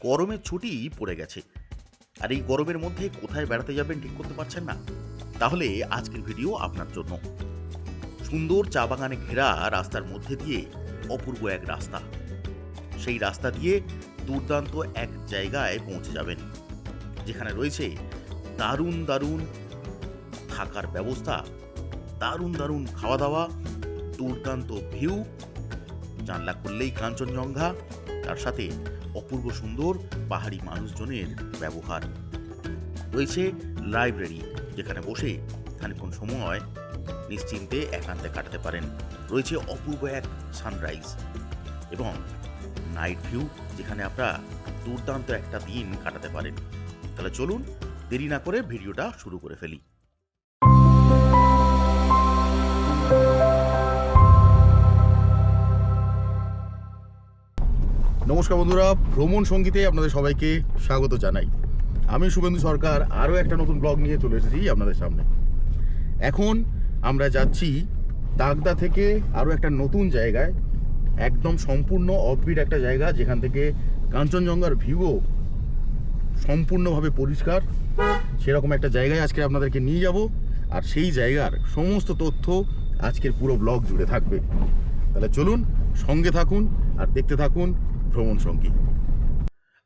গরমের ছুটি পড়ে গেছে। আর এই গরমের মধ্যে কোথায় বেড়াতে যাবেন ঠিক করতে পারছেন না? তাহলে আজকের ভিডিও আপনার জন্য। সুন্দর চা বাগানে ঘেরা রাস্তার মধ্যে দিয়ে অপূর্ব এক রাস্তা। সেই রাস্তা দিয়ে দুর্দান্ত এক জায়গায় পৌঁছে যাবেন। যেখানে রয়েছে দারুণ দারুণ থাকার ব্যবস্থা, দারুণ দারুণ খাওয়া দাওয়া দুর্দান্ত ভিউ, জানলা খুললেই কাঞ্চনজঙ্ঘা, তার সাথে অপূর্ব সুন্দর পাহাড়ি মানুষজনের ব্যবহার। রয়েছে লাইব্রেরি, যেখানে বসে খানিক্ষণ সময় নিশ্চিন্তে একান্তে কাটাতে পারেন। রয়েছে অপূর্ব এক সানরাইজ এবং নাইট ভিউ যেখানে আপনারা দুর্দান্ত একটা দিন কাটাতে পারেন। তাহলে চলুন, দেরি না করে ভিডিওটা শুরু করে ফেলি। নমস্কার বন্ধুরা, ভ্রমণ সঙ্গীতে আপনাদের সবাইকে স্বাগত জানাই। আমি শুভেন্দু সরকার, আরও একটা নতুন ব্লগ নিয়ে চলে এসেছি আপনাদের সামনে। এখন আমরা যাচ্ছি দাগদা থেকে আরও একটা নতুন জায়গায়, একদম সম্পূর্ণ অফবিট একটা জায়গা, যেখান থেকে কাঞ্চনজঙ্ঘার ভিউও সম্পূর্ণভাবে পরিষ্কার। সেরকম একটা জায়গায় আজকে আপনাদেরকে নিয়ে যাব, আর সেই জায়গার সমস্ত তথ্য আজকের পুরো ব্লগ জুড়ে থাকবে। তাহলে চলুন সঙ্গে থাকুন আর দেখতে থাকুন ভ্রমণ সঙ্গী।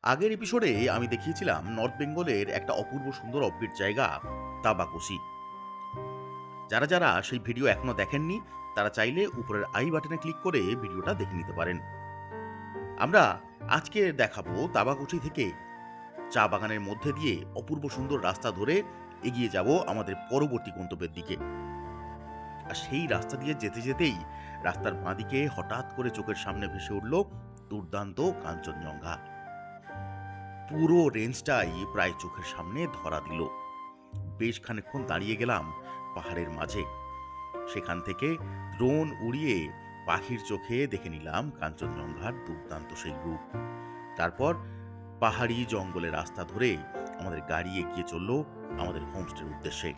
আগের এপিসোডে আমি দেখিয়েছিলাম নর্থ বেঙ্গলের একটা অপূর্ব সুন্দর অব্বিট জায়গা তাবাকুসি যারা যারা সেই ভিডিও এখনও দেখেননি, তারা চাইলে উপরের আই বাটনে ক্লিক করে ভিডিওটা দেখে নিতে পারেন। আমরা আজকে দেখাবো তাবাকুচি থেকে চা বাগানের মধ্যে দিয়ে অপূর্ব সুন্দর রাস্তা ধরে এগিয়ে যাব আমাদের পরবর্তী গন্তব্যের দিকে। আর সেই রাস্তা দিয়ে যেতে যেতেই রাস্তার বাঁদিকে হঠাৎ করে চোখের সামনে ভেসে উঠল দুর্দান্ত কাঞ্চনজঙ্ঘা। পুরো রেঞ্জটাই প্রায় চোখের সামনে ধরা দিল। বেশ খানিকক্ষণ দাঁড়িয়ে গেলাম পাহাড়ের মাঝে। সেখান থেকে ড্রোন উড়িয়ে পাখির চোখে দেখে নিলাম কাঞ্চনজঙ্ঘার দুর্দান্ত সেই রূপ। তারপর পাহাড়ি জঙ্গলের রাস্তা ধরে আমাদের গাড়ি এগিয়ে চলল আমাদের হোমস্টের উদ্দেশ্যে।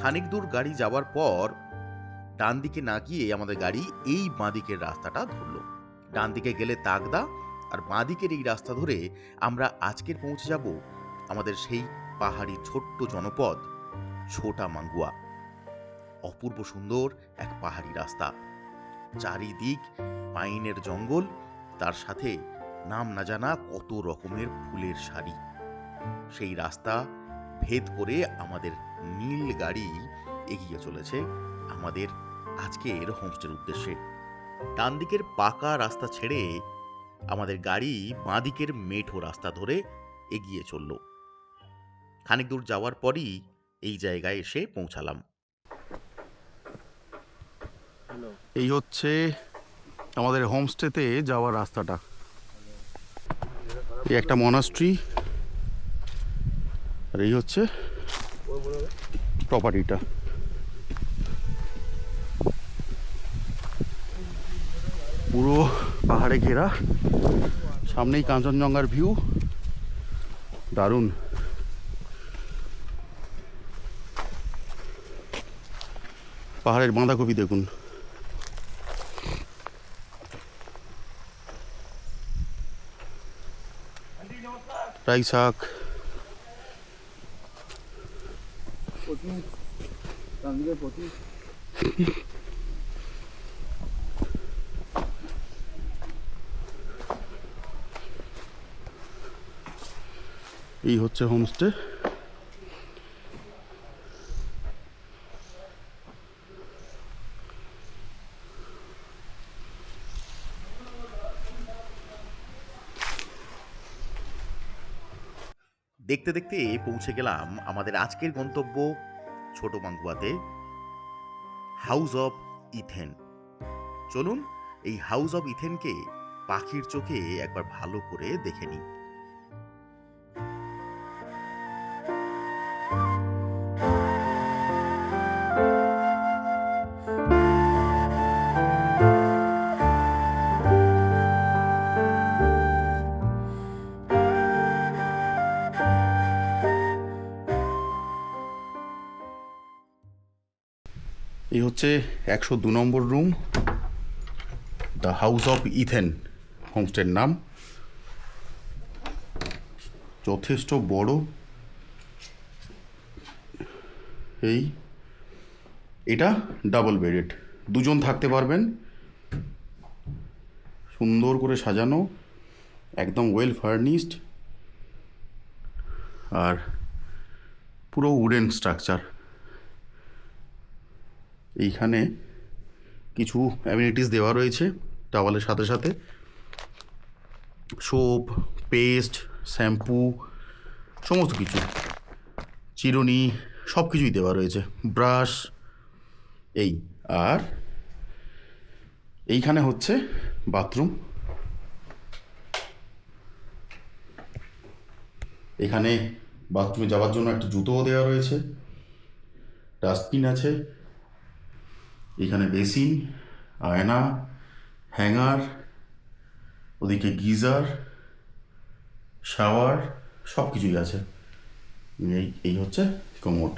খানিক দূর গাড়ি যাওয়ার পর ডান দিকে না গিয়ে আমাদের গাড়ি এই বাঁদিকের রাস্তাটা ধরলো। ডান দিকে গেলে তাগদা আর বাঁদিকের এই রাস্তা ধরে আমরা আজকের পৌঁছে যাব আমাদের সেই পাহাড়ি ছোট্ট জনপদ ছোটা মাঙ্গুয়া। অপূর্ব সুন্দর এক পাহাড়ি রাস্তা। চারিদিক পাইনের জঙ্গল, তার সাথে নাম না জানা কত রকমের ফুলের সারি সেই রাস্তা ভেদ করে আমাদের নীল গাড়ি এগিয়ে চলেছে আমাদের আজকের হোমস্টের উদ্দেশ্যে। ডান দিকের পাকা রাস্তা ছেড়ে আমাদের গাড়ি বাঁ দিকের মেঠো রাস্তা ধরে এগিয়ে চলল। খানিক দূর যাওয়ার পরই এই জায়গায় এসে পৌঁছালাম। এই হচ্ছে আমাদের হোমস্টেতে যাওয়ার রাস্তাটা। এই একটা মনাস্ট্রি। আর এই হচ্ছে প্রপার্টিটা। পুরো পাহাড়ে ঘেরা। সামনেই কাঞ্চনজঙ্ঘার ভিউ দারুণ। পাহাড়ের বাঁধাকপি দেখুন। রাই শাক। এই হচ্ছে হোমস্টে দেখতে দেখতে পৌঁছে গেলাম আমাদের আজকের গন্তব্য ছোট মাঙ্গুয়াতে হাউস অফ ইথেন চলুন এই হাউস অফ ইথেনকে পাখির চোখে একবার ভালো করে দেখে নিই। হচ্ছে একশো দু নম্বর room the house of Ethen হোমস্টের নাম। যথেষ্ট বড়। এই, এটা ডাবল বেডেড দুজন থাকতে পারবেন। সুন্দর করে সাজানো, একদম ওয়েল ফার্নিশড আর পুরো উডেন স্ট্রাকচার এইখানে কিছু অ্যামিনিটিস দেওয়া রয়েছে টাওয়ালের সাথে সাথে। সোপ পেস্ট শ্যাম্পু সমস্ত কিছু। চিরুনি সব কিছুই দেওয়া রয়েছে। ব্রাশ এই, আর এইখানে হচ্ছে বাথরুম এখানে বাথরুমে যাওয়ার জন্য একটা জুতোও দেওয়া রয়েছে। ডাস্টবিন আছে। এখানে বেসিন, আয়না, হ্যাঙ্গার, ওদিকে গিজার, শাওয়ার সব কিছুই আছে। এই এই হচ্ছে কমোড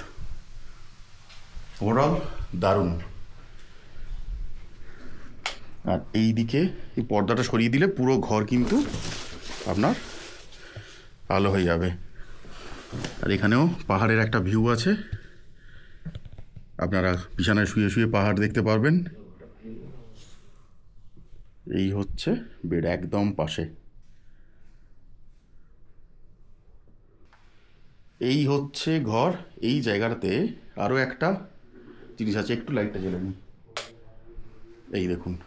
ওভারঅল দারুণ। আর এই দিকে এই পর্দাটা সরিয়ে দিলে পুরো ঘর কিন্তু আপনার আলো হয়ে যাবে। আর এখানেও পাহাড়ের একটা ভিউ আছে। আপনারা বিছানায় শুয়ে শুয়ে পাহাড় দেখতে পারবেন। এই হচ্ছে বেড একদম পাশে। এই হচ্ছে ঘর। এই জায়গাটাতে আরও একটা জিনিস আছে, একটু লাইটটা জ্বেলে নিই এই দেখুন।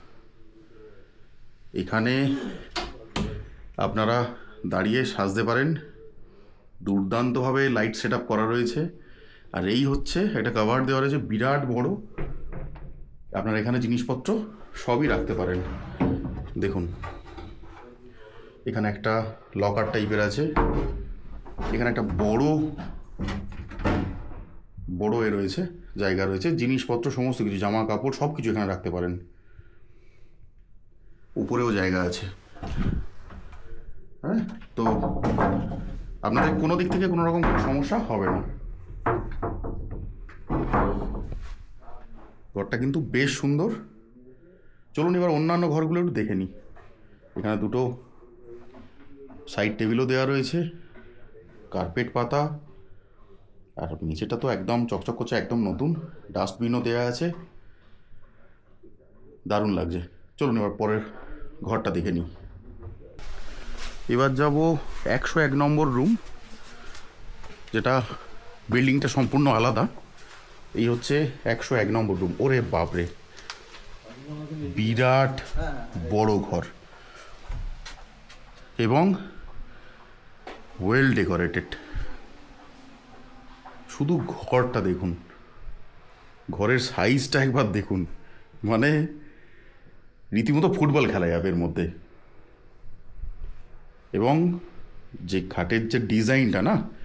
এখানে আপনারা দাঁড়িয়ে সাজতে পারেন। দুর্দান্তভাবে লাইট সেট করা রয়েছে। আর এই হচ্ছে একটা কভার দেওয়া রয়েছে বিরাট বড়, আপনারা এখানে জিনিসপত্র সবই রাখতে পারেন। দেখুন, এখানে একটা লকার টাইপের আছে, এখানে একটা বড় বড় এ রয়েছে, জায়গা রয়েছে, জিনিসপত্র, সমস্ত কিছু, জামা কাপড় সব কিছু এখানে রাখতে পারেন। উপরেও জায়গা আছে। হ্যাঁ তো আপনাদের কোনো দিক থেকে কোনো রকম সমস্যা হবে না। ঘরটা কিন্তু বেশ সুন্দর। চলুন এবার অন্যান্য ঘরগুলো একটু দেখে নিই। এখানে দুটো সাইড টেবিলও দেওয়া রয়েছে কার্পেট পাতা, আর নিচেটা তো একদম চকচক করছে, একদম নতুন। ডাস্টবিনও দেওয়া আছে। দারুণ লাগছে। চলুন এবার পরের ঘরটা দেখে নিই। এবার যাব একশো এক নম্বর রুম যেটা বিল্ডিংটা সম্পূর্ণ আলাদা। এই হচ্ছে একশো এক নম্বর রুম ওরে বাপরে। বিরাট বড় ঘর। এবং ওয়েল ডেকোরেটেড শুধু ঘরটা দেখুন। ঘরের সাইজটা একবার দেখুন। মানে রীতিমতো ফুটবল খেলা যাবে এর মধ্যে। এবং যে খাটের যে ডিজাইনটা না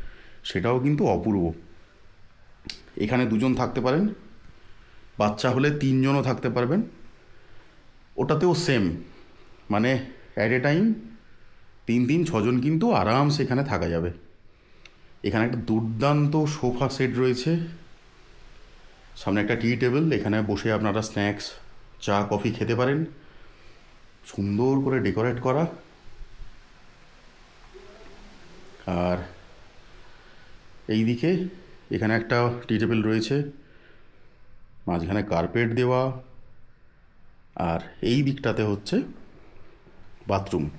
সেটাও কিন্তু অপূর্ব। এখানে দুজন থাকতে পারেন, বাচ্চা হলে তিনজনও থাকতে পারবেন। ওটাতেও সেম মানে অ্যাট এ টাইম তিন তিন, ছজন কিন্তু আরামসে এখানে থাকা যাবে। এখানে একটা দুর্দান্ত সোফা সেট রয়েছে। সামনে একটা টি টেবিল এখানে বসে আপনারা স্ন্যাক্স চা, কফি খেতে পারেন। সুন্দর করে ডেকোরেট করা। আর এইদিকে এখানে একটা টি টেবিল রয়েছে, মাঝখানে কার্পেট দেওয়া, আর এই দিকটাতে হচ্ছে বাথরুম।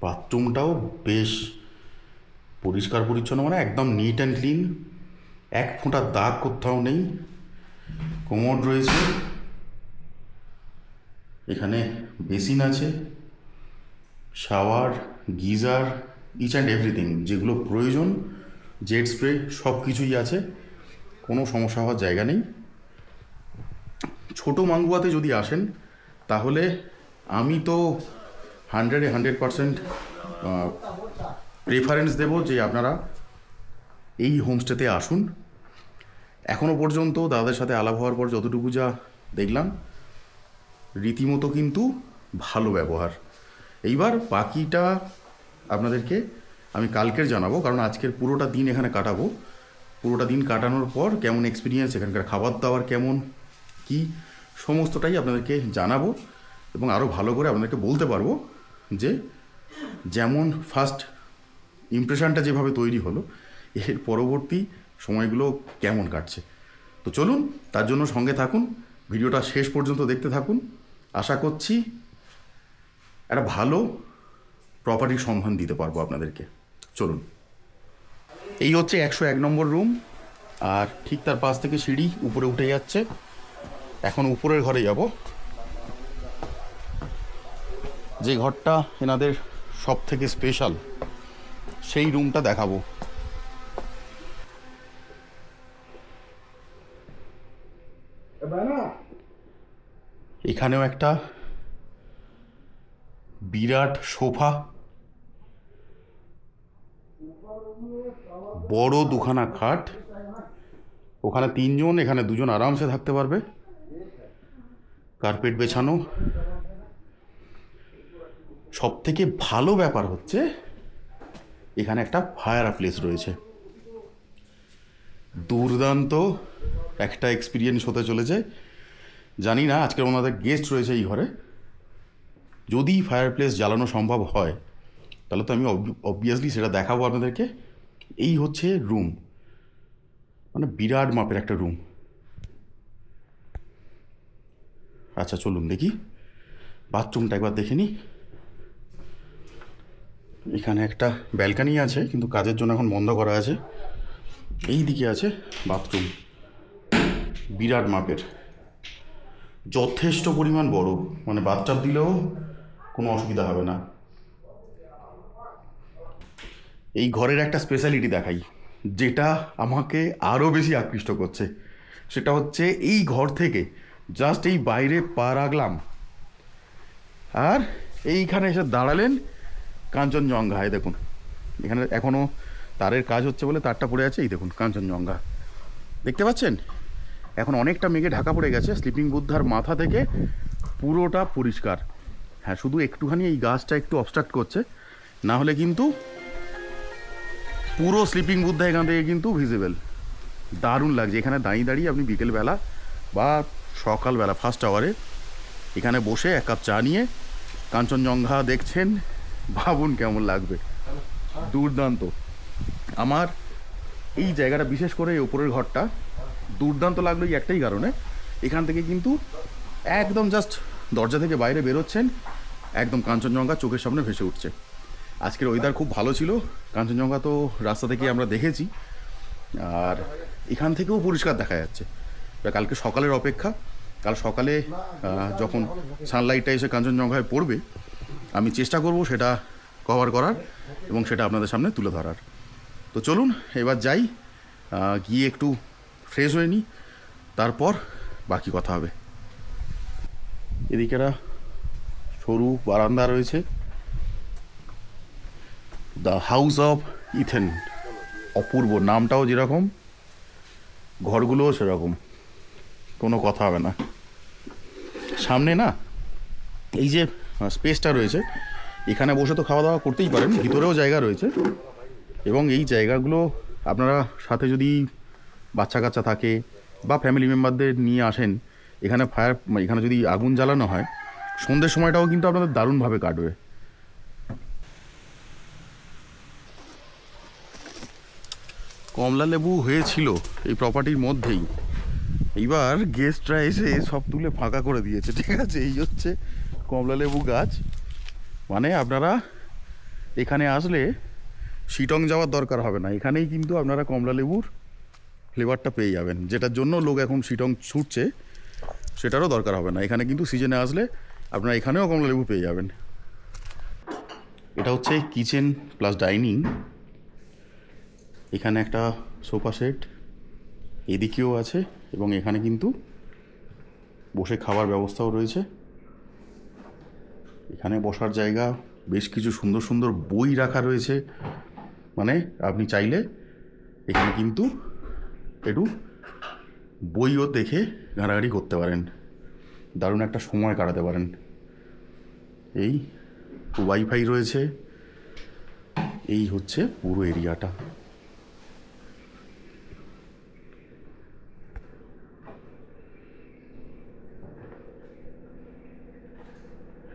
বাথরুমটাও বেশ পরিষ্কার পরিচ্ছন্ন মানে একদম নিট অ্যান্ড ক্লিন এক ফোঁটা দাগ কোথাও নেই। কোমোড রয়েছে। এখানে বেসিন আছে। Shower, geyser each and everything যেগুলো প্রয়োজন জেট স্প্রে সব কিছুই আছে, কোনো সমস্যা হওয়ার জায়গা নেই। ছোটো মাঙ্গুয়াতে যদি আসেন, তাহলে আমি তো হান্ড্রেডে হান্ড্রেড পারসেন্ট রেফারেন্স দেব যে আপনারা এই হোমস্টেতে আসুন। এখনও পর্যন্ত দাদাদের সাথে আলাপ হওয়ার পর যতটুকু যা দেখলাম, রীতিমতো কিন্তু ভালো ব্যবহার। এইবার বাকিটা আপনাদেরকে আমি কালকের জানাব, কারণ আজকের পুরোটা দিন এখানে কাটাবো। পুরোটা দিন কাটানোর পর কেমন এক্সপিরিয়েন্স এখানকার খাবার দাবার কেমন, কি সমস্তটাই আপনাদেরকে জানাব এবং আরও ভালো করে আপনাদেরকে বলতে পারব যে যেমন ফার্স্ট ইমপ্রেশনটা যেভাবে তৈরি হলো, এর পরবর্তী সময়গুলো কেমন কাটছে। তো চলুন, তার জন্য সঙ্গে থাকুন, ভিডিওটা শেষ পর্যন্ত দেখতে থাকুন। আশা করছি একটা ভালো প্রপার্টির সন্ধান দিতে পারব আপনাদেরকে। চলুন। এই হচ্ছে একশো এক নম্বর রুম আর ঠিক তার পাশ থেকে সিঁড়ি উপরে উঠে যাচ্ছে। এখন উপরের ঘরে যাব। যে ঘরটা এনাদের সব থেকে স্পেশাল সেই রুমটা দেখাবো। এখানেও একটা বিরাট সোফা বড় দুখানা খাট। ওখানে তিনজন, এখানে দুজন আরামসে থাকতে পারবে। কার্পেট বেছানো। সব থেকে ভালো ব্যাপার হচ্ছে, এখানে একটা ফায়ার প্লেস রয়েছে। দুর্দান্ত একটা এক্সপিরিয়েন্স হতে চলেছে। জানি না, আজকে ওনাদের গেস্ট রয়েছে এই ঘরে। যদি ফায়ার প্লেস জ্বালানো সম্ভব হয়, তাহলে তো আমি অবভিয়াসলি সেটা দেখাবো আপনাদেরকে। এই হচ্ছে রুম মানে বিরাট মাপের একটা রুম আচ্ছা চলুন দেখি। বাথরুমটা একবার দেখে নিই এখানে একটা ব্যালকানি আছে, কিন্তু কাজের জন্য এখন বন্ধ করা আছে। এই দিকে আছে বাথরুম বিরাট মাপের। যথেষ্ট পরিমাণ বড় মানে বাথটাব দিলেও কোনো অসুবিধা হবে না। এই ঘরের একটা স্পেশালিটি দেখাই, যেটা আমাকে আরও বেশি আকৃষ্ট করছে। সেটা হচ্ছে এই ঘর থেকে জাস্ট এই বাইরে পা রাখলাম। আর এইখানে এসে দাঁড়ালেন কাঞ্চনজঙ্ঘায় দেখুন, এখানে এখনও তারের কাজ হচ্ছে বলে তারটা পড়ে আছে, এই দেখুন কাঞ্চনজঙ্ঘা। দেখতে পাচ্ছেন? এখন অনেকটা মেঘে ঢাকা পড়ে গেছে স্লিপিং বুদ্ধার মাথা থেকে পুরোটা পরিষ্কার। হ্যাঁ শুধু একটুখানি এই গাছটা একটু অবস্ট্রাক্ট করছে, না হলে কিন্তু পুরো স্লিপিং বুদ্ধা এখান থেকে কিন্তু ভিজিবল দারুণ লাগছে। এখানে দাঁড়িয়ে দাঁড়িয়ে আপনি বিকেলবেলা বা সকালবেলা ফার্স্ট আওয়ারে এখানে বসে এক কাপ চা নিয়ে কাঞ্চনজঙ্ঘা দেখছেন। ভাবুন কেমন লাগবে। দুর্দান্ত। আমার এই জায়গাটা বিশেষ করে এই ওপরের ঘরটা দুর্দান্ত লাগল একটাই কারণে। এখান থেকে কিন্তু একদম জাস্ট দরজা থেকে বাইরে বেরোচ্ছেন। একদম কাঞ্চনজঙ্ঘা চোখের সামনে ভেসে উঠছে। আজকের ওয়েদার খুব ভালো ছিল। কাঞ্চনজঙ্ঘা তো রাস্তা থেকে আমরা দেখেছি। আর এখান থেকেও পরিষ্কার দেখা যাচ্ছে। কালকে সকালের অপেক্ষা, কাল সকালে যখন সানলাইটটা এসে কাঞ্চনজঙ্ঘায় পড়বে, আমি চেষ্টা করব সেটা কভার করার এবং সেটা আপনাদের সামনে তুলে ধরার। তো চলুন, এবার যাই গিয়ে একটু ফ্রেশ হয়ে নিই, তারপর বাকি কথা হবে। এদিকে সরু বারান্দা রয়েছে। দ্য হাউস অফ ইথেন অপূর্ব, নামটাও যেরকম, ঘরগুলোও সেরকম। কোনো কথা হবে না। সামনে না, এই যে স্পেসটা রয়েছে, এখানে বসে তো খাওয়া দাওয়া করতেই পারেন, ভিতরেও জায়গা রয়েছে। এবং এই জায়গাগুলো আপনারা সাথে যদি বাচ্চা কাচ্চা থাকে বা ফ্যামিলি মেম্বারদের নিয়ে আসেন, এখানে ফায়ার এখানে যদি আগুন জ্বালানো হয়, সন্ধ্যের সময়টাও কিন্তু আপনাদের দারুণভাবে কাটবে। কমলা লেবু হয়েছিল এই প্রপার্টির মধ্যেই। এইবার গেস্টরা এসে সব তুলে ফাঁকা করে দিয়েছে, ঠিক আছে? এই হচ্ছে কমলা লেবু গাছ। মানে আপনারা এখানে আসলে শিটং যাওয়ার দরকার হবে না। এখানেই কিন্তু আপনারা কমলা লেবুর ফ্লেভারটা পেয়ে যাবেন। যেটার জন্য লোক এখন শিটং ছুটছে, সেটারও দরকার হবে না। এখানে কিন্তু সিজনে আসলে আপনারা এখানেও কমলা লেবু পেয়ে যাবেন। এটা হচ্ছে কিচেন প্লাস ডাইনিং এখানে একটা সোফা সেট, এদিকেও আছে এবং এখানে কিন্তু বসে খাওয়ার ব্যবস্থাও রয়েছে। এখানে বসার জায়গা, বেশ কিছু সুন্দর সুন্দর বই রাখা রয়েছে। মানে আপনি চাইলে এখানে কিন্তু একটু বইও দেখে ঘাঁটাঘাঁটি করতে পারেন। দারুণ একটা সময় কাটাতে পারেন। এই ওয়াইফাই রয়েছে। এই হচ্ছে পুরো এরিয়াটা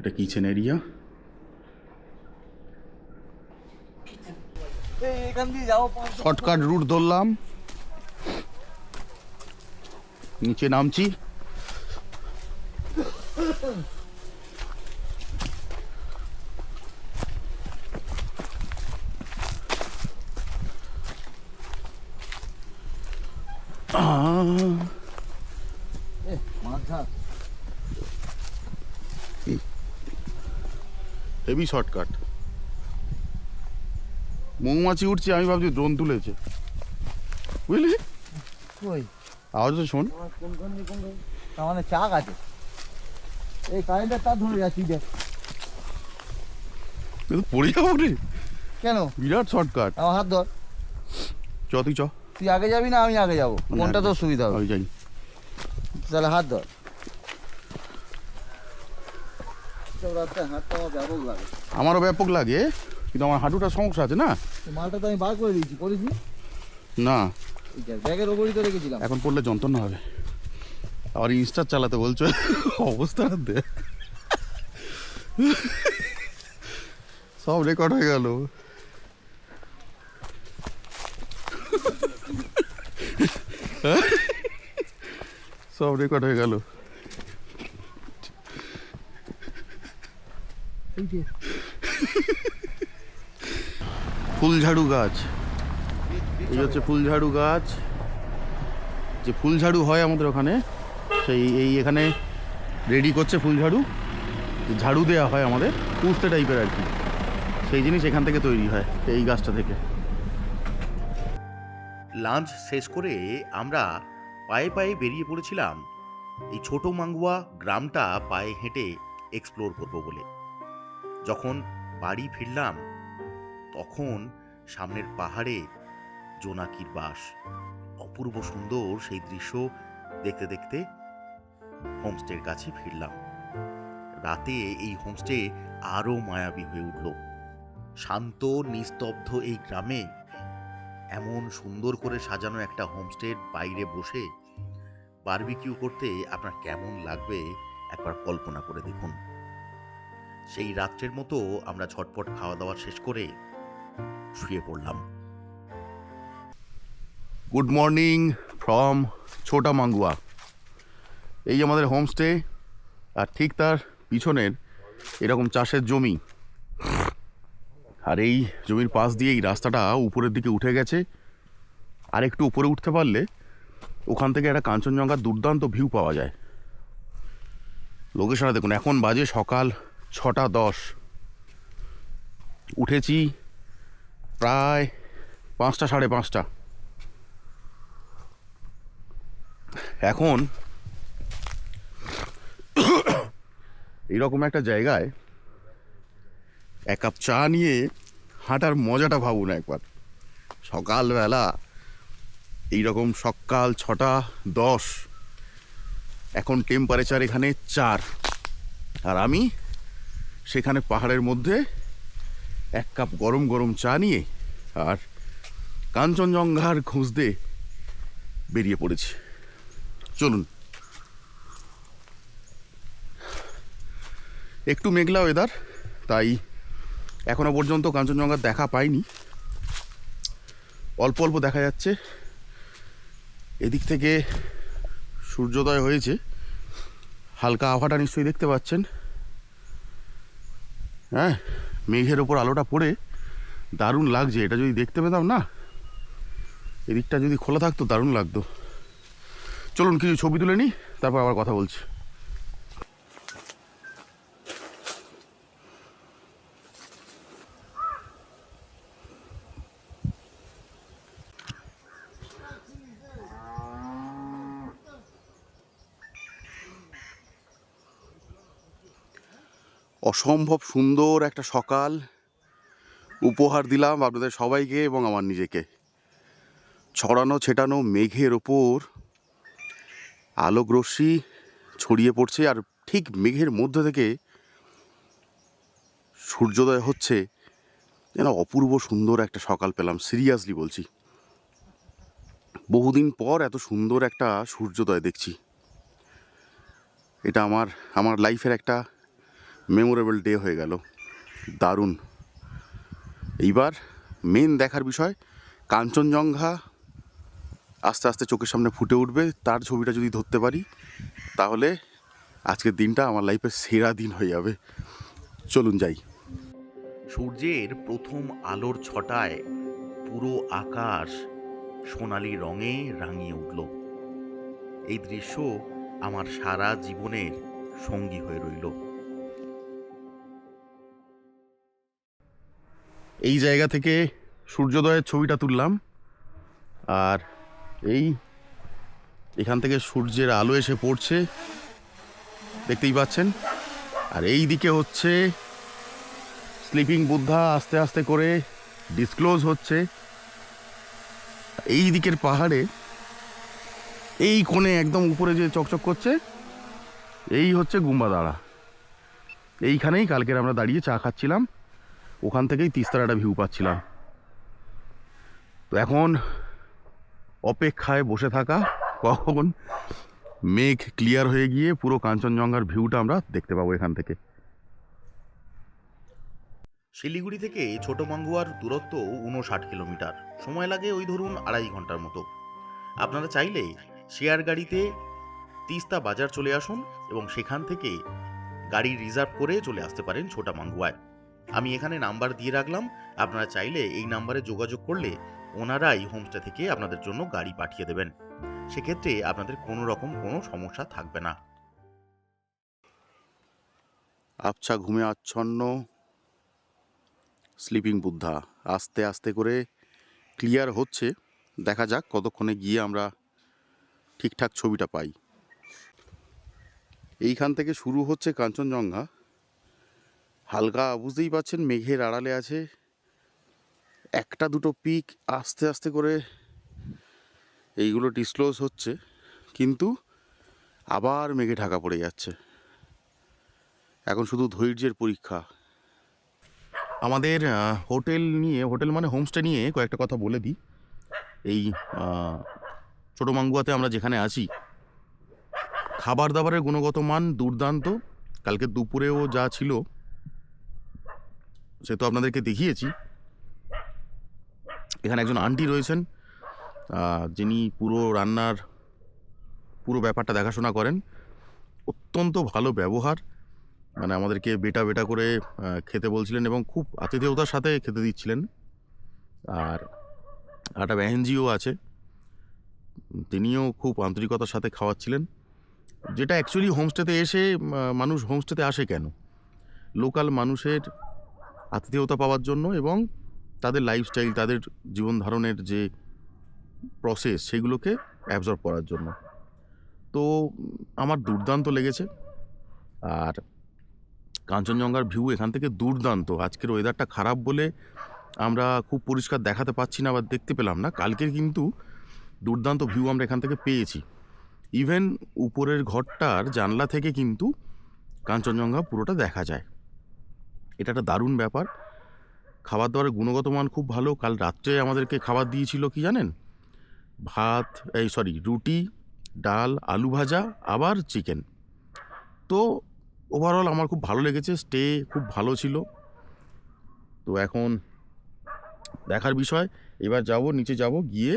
এটা কিচেন এরিয়া শর্টকাট রুট ধরলাম। নিচে নামছি। Heavy shortcut. মৌমাছি উঠছে আমি ভাবছি ড্রোন তুলেছে। বুঝলি? আওয়াজ তো শোন। তার মানে চাক আছে। এই কারেন্টের তার ধরে যাচ্ছি দেখ। এ তো পড়ে যাব রে। কেন? বিরাট শর্টকাট। আমার হাত ধর। চ তুই চ। তুই আগে যাবি না আমি আগে যাব। কোনটা তোর সুবিধা হবে। আমি যাই। তাহলে হাত ধর। আমার ব্যাপক লাগে। আমারও ব্যাপক লাগে কিন্তু আমার হাঁটুটা সমস্যা আছে না? মালটা তো আমি বার করে দিয়েছি করিস নি। ব্যাগের ওপরই তো রেখেছিলাম। এখন পড়লে যন্ত্রণা হবে। আবার ইনস্টার চালাতে বলছো অবস্থাটা দেখ সব রেকর্ড হয়ে গেল। সব রেকর্ড হয়ে গেল এই যে ফুলঝাড়ু গাছ। এই হচ্ছে ফুলঝাড়ু গাছ। যে ফুলঝাড়ু হয় আমাদের ওখানে, সেই এই এখানে রেডি করছে ফুলঝাড়ু। ঝাড়ু দেওয়া হয় আমাদের পুষতে টাইপের আর কি। সেই জিনিস এখান থেকে তৈরি হয়, এই গাছটা থেকে। লাঞ্চ শেষ করে আমরা পায়ে পায়ে বেরিয়ে পড়েছিলাম। এই ছোট মাঙ্গুয়া গ্রামটা পায়ে হেঁটে এক্সপ্লোর করব বলে। যখন বাড়ি ফিরলাম, তখন সামনের পাহাড়ে জোনাকির বাস। অপূর্ব সুন্দর সেই দৃশ্য দেখতে দেখতে হোমস্টের কাছে ফিরলাম। রাতে এই হোমস্টে আরও মায়াবী হয়ে উঠল। শান্ত, নিস্তব্ধ এই গ্রামে এমন সুন্দর করে সাজানো একটা হোমস্টের বাইরে বসে বারবিকিউ করতে আপনার কেমন লাগবে একবার কল্পনা করে দেখুন। সেই রাত্রের মতো আমরা ঝটপট খাওয়া দাওয়া শেষ করে শুয়ে পড়লাম। Good morning from Chhota Mangwa এই আমাদের হোমস্টে আর ঠিক তার পিছনের এরকম চাষের জমি। আর এই জমির পাশ দিয়ে এই রাস্তাটা উপরের দিকে উঠে গেছে। আর একটু উপরে উঠতে পারলে ওখান থেকে একটা কাঞ্চনজঙ্ঘার দুর্দান্ত ভিউ পাওয়া যায়। লোকেশনে দেখুন, এখন বাজে সকাল ছটা দশ। উঠেছি প্রায় পাঁচটা, সাড়ে পাঁচটা। এখন এইরকম একটা জায়গায় এক কাপ চা নিয়ে হাঁটার মজাটা ভাবুন একবার। সকালবেলা এইরকম সকাল ছটা দশ, এখন টেম্পারেচার এখানে চার। আর আমি সেখানে পাহাড়ের মধ্যে এক কাপ গরম গরম চা নিয়ে আর কাঞ্চনজঙ্ঘার খুঁজতে বেরিয়ে পড়েছি। চলুন। একটু মেঘলা ওয়েদার তাই এখনও পর্যন্ত কাঞ্চনজঙ্ঘার দেখা পাইনি। অল্প অল্প দেখা যাচ্ছে। এদিক থেকে সূর্যোদয় হয়েছে। হালকা আভাটা নিশ্চয়ই দেখতে পাচ্ছেন। হ্যাঁ মেঘের ওপর আলোটা পড়ে দারুণ লাগছে। এটা যদি দেখতে পেতাম না, এদিকটা যদি খোলা থাকতো, দারুণ লাগতো। চলুন, কিছু ছবি তুলে নিই, তারপর আবার কথা বলছি। অসম্ভব সুন্দর একটা সকাল উপহার দিলাম আপনাদের সবাইকে এবং আমার নিজেকে। ছড়ানো, ছেটানো মেঘের ওপর আলোক রশ্মি ছড়িয়ে পড়ছে আর ঠিক মেঘের মধ্যে থেকে সূর্যোদয় হচ্ছে। যেন অপূর্ব সুন্দর একটা সকাল পেলাম, সিরিয়াসলি বলছি। বহুদিন পর এত সুন্দর একটা সূর্যোদয় দেখছি। এটা আমার আমার লাইফের একটা মেমোরেবল ডে হয়ে গেল। দারুণ। এইবার মেন দেখার বিষয়, কাঞ্চনজঙ্ঘা আস্তে আস্তে চোখের সামনে ফুটে উঠবে, তার ছবিটা যদি ধরতে পারি, তাহলে আজকের দিনটা আমার লাইফের সেরা দিন হয়ে যাবে। চলুন যাই। সূর্যের প্রথম আলোর ছটায় পুরো আকাশ সোনালি রঙে রাঙিয়ে উঠল। এই দৃশ্য আমার সারা জীবনের সঙ্গী হয়ে রইল। এই জায়গা থেকে সূর্যোদয়ের ছবিটা তুললাম। আর এই এখান থেকে সূর্যের আলো এসে পড়ছে। দেখতেই পাচ্ছেন? আর এই দিকে হচ্ছে স্লিপিং বুদ্ধা আস্তে আস্তে করে ডিসক্লোজ হচ্ছে। এই দিকের পাহাড়ে এই কোণে একদম উপরে যে চকচক করছে, এই হচ্ছে গুম্বাদাড়া। এইখানেই কালকের আমরা দাঁড়িয়ে চা খাচ্ছিলাম। ওখান থেকেই তিস্তার একটা ভিউ পাচ্ছিলাম। তো এখন অপেক্ষায় বসে থাকা, কখন মেঘ ক্লিয়ার হয়ে গিয়ে পুরো কাঞ্চনজঙ্ঘার ভিউটা আমরা দেখতে পাবো এখান থেকে। শিলিগুড়ি থেকে ছোট মাঙ্গুয়ার দূরত্ব উনষাট কিলোমিটার। সময় লাগে ওই ধরুন আড়াই ঘণ্টার মতো। আপনারা চাইলে শেয়ার গাড়িতে তিস্তা বাজার চলে আসুন এবং সেখান থেকে গাড়ি রিজার্ভ করে চলে আসতে পারেন ছোটা মাঙ্গুয়ায় আমি এখানে নাম্বার দিয়ে রাখলাম। আপনারা চাইলে এই নাম্বারে যোগাযোগ করলে ওনারাই হোমস্টে থেকে আপনাদের জন্য গাড়ি পাঠিয়ে দেবেন। সেক্ষেত্রে আপনাদের কোনো রকম কোনো সমস্যা থাকবে না। আবছা ঘুমে আচ্ছন্ন। স্লিপিং বুদ্ধা আস্তে আস্তে করে ক্লিয়ার হচ্ছে। দেখা যাক কতক্ষণে গিয়ে আমরা ঠিকঠাক ছবিটা পাই। এইখান থেকে শুরু হচ্ছে কাঞ্চনজঙ্ঘা। হালকা, বুঝতেই পাচ্ছেন মেঘের আড়ালে আছে। একটা দুটো পিক আস্তে আস্তে করে এইগুলো ডিসক্লোজ হচ্ছে, কিন্তু আবার মেঘে ঢাকা পড়ে যাচ্ছে। এখন শুধু ধৈর্যের পরীক্ষা। আমাদের হোটেল নিয়ে, হোটেল মানে হোমস্টে নিয়ে কয়েকটা কথা বলে দিই। এই ছোটো মাঙ্গুয়াতে আমরা যেখানে আছি, খাবার দাবারের গুণগত মান দুর্দান্ত। কালকে দুপুরেও যা ছিল সে তো আপনাদেরকে দেখিয়েছি। এখানে একজন আন্টি রয়েছেন যিনি পুরো রান্নার পুরো ব্যাপারটা দেখাশোনা করেন। অত্যন্ত ভালো ব্যবহার মানে আমাদেরকে বেটা বেটা করে খেতে বলছিলেন এবং খুব আতিথেয়তার সাথে খেতে দিচ্ছিলেন। আর একটা ব্যাহেনজিও আছে, তিনিও খুব আন্তরিকতার সাথে খাওয়াচ্ছিলেন, যেটা অ্যাকচুয়ালি হোমস্টেতে এসে মানুষ হোমস্টেতে আসে কেন? লোকাল মানুষের আতিথেয়তা পাওয়ার জন্য এবং তাদের লাইফস্টাইল তাদের জীবন ধারণের যে প্রসেস সেগুলোকে অ্যাবজর্ব করার জন্য। তো, আমার দুর্দান্ত লেগেছে। আর কাঞ্চনজঙ্ঘার ভিউ এখান থেকে দুর্দান্ত। আজকের ওয়েদারটা খারাপ বলে আমরা খুব পরিষ্কার দেখাতে পাচ্ছি না বা দেখতে পেলাম না। কালকের কিন্তু দুর্দান্ত ভিউ আমরা এখান থেকে পেয়েছি। ইভেন উপরের ঘরটার জানলা থেকে কিন্তু কাঞ্চনজঙ্ঘা পুরোটা দেখা যায়। এটা একটা দারুণ ব্যাপার। খাবার দাবারের গুণগত মান খুব ভালো। কাল রাত্রে আমাদেরকে খাবার দিয়েছিল কি জানেন? ভাত, এই সরি, রুটি, ডাল, আলু ভাজা, আবার চিকেন। তো ওভারঅল আমার খুব ভালো লেগেছে স্টে খুব ভালো ছিল। তো এখন দেখার বিষয়, এবার যাব, নিচে যাব, গিয়ে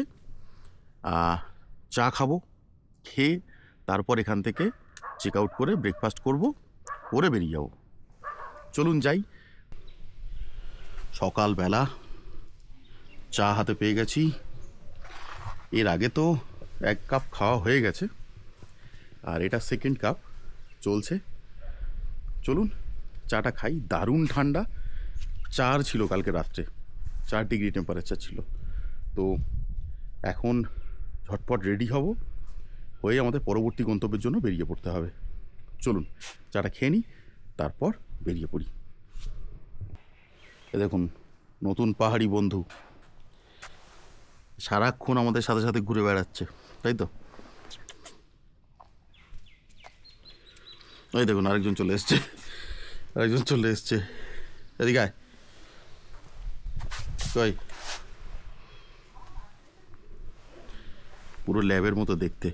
চা খাব, খেয়ে তারপর এখান থেকে চেক আউট করে ব্রেকফাস্ট করব, করে বেরিয়ে যাব। চলুন যাই। সকালবেলা চা হাতে পেয়ে গেছি। এর আগে তো এক কাপ খাওয়া হয়ে গেছে, আর এটা সেকেন্ড কাপ চলছে। চলুন, চাটা খাই, দারুণ ঠান্ডা। চার ছিল কালকে রাত্রে, চার ডিগ্রি টেম্পারেচার ছিল। তো এখন ঝটপট রেডি হব, হয়ে আমাদের পরবর্তী গন্তব্যের জন্য বেরিয়ে পড়তে হবে। চলুন, চাটা খেয়ে নিই, তারপর বেরিয়ে পড়ি। এ দেখুন, নতুন পাহাড়ি বন্ধু। সারাক্ষণ আমাদের সাথে সাথে ঘুরে বেড়াচ্ছে, তাই তো? ওই দেখুন, আরেকজন চলে এসছে। আরেকজন চলে এসছে। এদিকে আয়। কই পুরো ল্যাবের মতো দেখতে।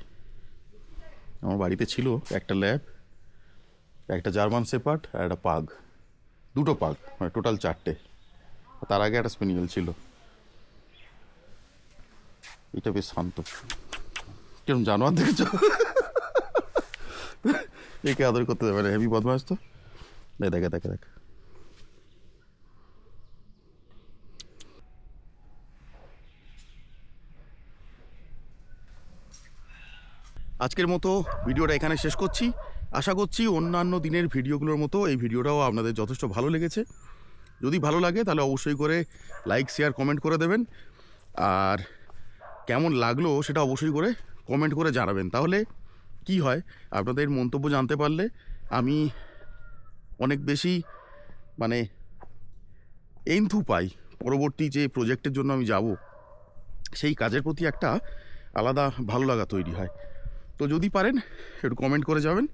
আমার বাড়িতে ছিল একটা ল্যাব, একটা জার্মান সেপার্ট আর একটা পাগ। দুটো পাগ মানে টোটাল চারটে। তার আগে একটা স্পেনিয়েল ছিল। এটা বেশ শান্ত। কিরম জানোয়ার দেখেছ? একে আদর করতে দেবে হেভি বদমাস তো। দেখে দেখে, দেখ। আজকের মতো ভিডিওটা এখানে শেষ করছি। আশা করছি অন্যান্য দিনের ভিডিওগুলোর মতো এই ভিডিওটাও আপনাদের যথেষ্ট ভালো লেগেছে। যদি ভালো লাগে, তাহলে অবশ্যই করে লাইক শেয়ার কমেন্ট করে দেবেন। আর কেমন লাগল সেটা অবশ্যই করে কমেন্ট করে জানাবেন। তাহলে কি হয়, আপনাদের মন্তব্য জানতে পারলে আমি অনেক বেশি মানে এন্থু পাই পরবর্তী যে প্রজেক্টের জন্য আমি যাব, সেই কাজের প্রতি একটা আলাদা ভালো লাগা তৈরি হয়। তো যদি পারেন, একটু কমেন্ট করে যাবেন।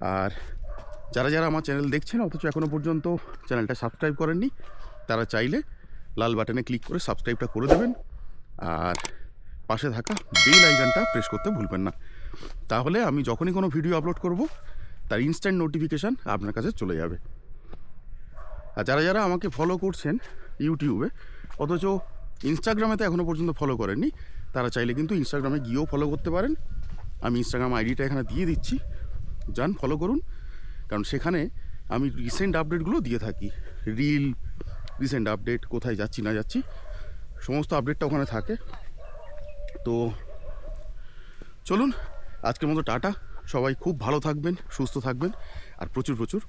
আর যারা যারা আমার চ্যানেল দেখছেন, অথচ এখনও পর্যন্ত চ্যানেলটা সাবস্ক্রাইব করেননি, তারা চাইলে লাল বাটনে ক্লিক করে সাবস্ক্রাইবটা করে দেবেন। আর পাশে থাকা বেল আইকনটা প্রেস করতে ভুলবেন না। তাহলে আমি যখনই কোনো ভিডিও আপলোড করব, তার ইনস্ট্যান্ট নোটিফিকেশান আপনার কাছে চলে যাবে। আর যারা যারা আমাকে ফলো করছেন ইউটিউবে অথচ ইনস্টাগ্রামে তো এখনও পর্যন্ত ফলো করেননি, তারা চাইলে কিন্তু ইনস্টাগ্রামে গিয়েও ফলো করতে পারেন। আমি ইনস্টাগ্রাম আইডিটা এখানে দিয়ে দিচ্ছি। যান ফলো করুন। কারণ সেখানে আমি রিসেন্ট আপডেটগুলো দিয়ে থাকি। রিল রিসেন্ট আপডেট কোথায় যাচ্ছি, না যাচ্ছি, সমস্ত আপডেটটা ওখানে থাকে। তো চলুন, আজকের মতো টাটা। সবাই খুব ভালো থাকবেন, সুস্থ থাকবেন, আর প্রচুর প্রচুর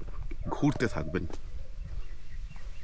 ঘুরতে থাকবেন।